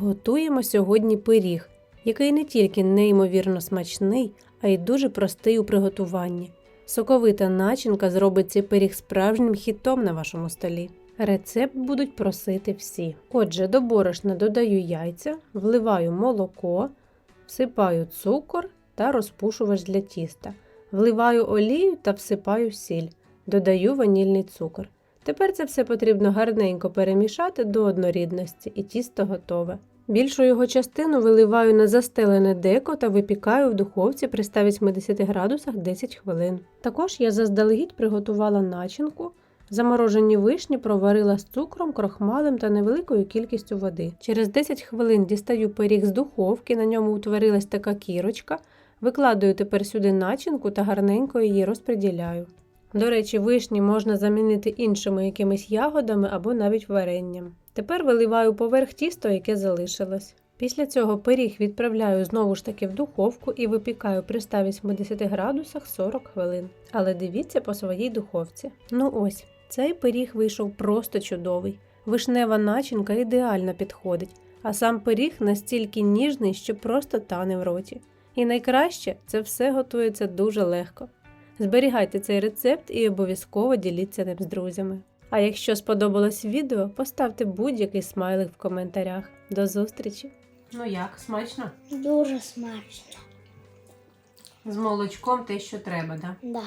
Готуємо сьогодні пиріг, який не тільки неймовірно смачний, а й дуже простий у приготуванні. Соковита начинка зробить цей пиріг справжнім хітом на вашому столі. Рецепт будуть просити всі. Отже, до борошна додаю яйця, вливаю молоко, всипаю цукор та розпушувач для тіста. Вливаю олію та всипаю сіль. Додаю ванільний цукор. Тепер це все потрібно гарненько перемішати до однорідності і тісто готове. Більшу його частину виливаю на застелене деко та випікаю в духовці при 180 градусах 10 хвилин. Також я заздалегідь приготувала начинку. Заморожені вишні проварила з цукром, крохмалем та невеликою кількістю води. Через 10 хвилин дістаю пиріг з духовки, на ньому утворилась така кірочка. Викладаю тепер сюди начинку та гарненько її розподіляю. До речі, вишні можна замінити іншими якимись ягодами або навіть варенням. Тепер виливаю поверх тісто, яке залишилось. Після цього пиріг відправляю знову ж таки в духовку і випікаю при 180 градусах 40 хвилин. Але дивіться по своїй духовці. Ну ось, цей пиріг вийшов просто чудовий. Вишнева начинка ідеально підходить, а сам пиріг настільки ніжний, що просто тане в роті. І найкраще це все готується дуже легко. Зберігайте цей рецепт і обов'язково діліться ним з друзями. А якщо сподобалось відео, поставте будь-який смайлик в коментарях. До зустрічі! Ну як, смачно? Дуже смачно. З молочком те, що треба, да? Да.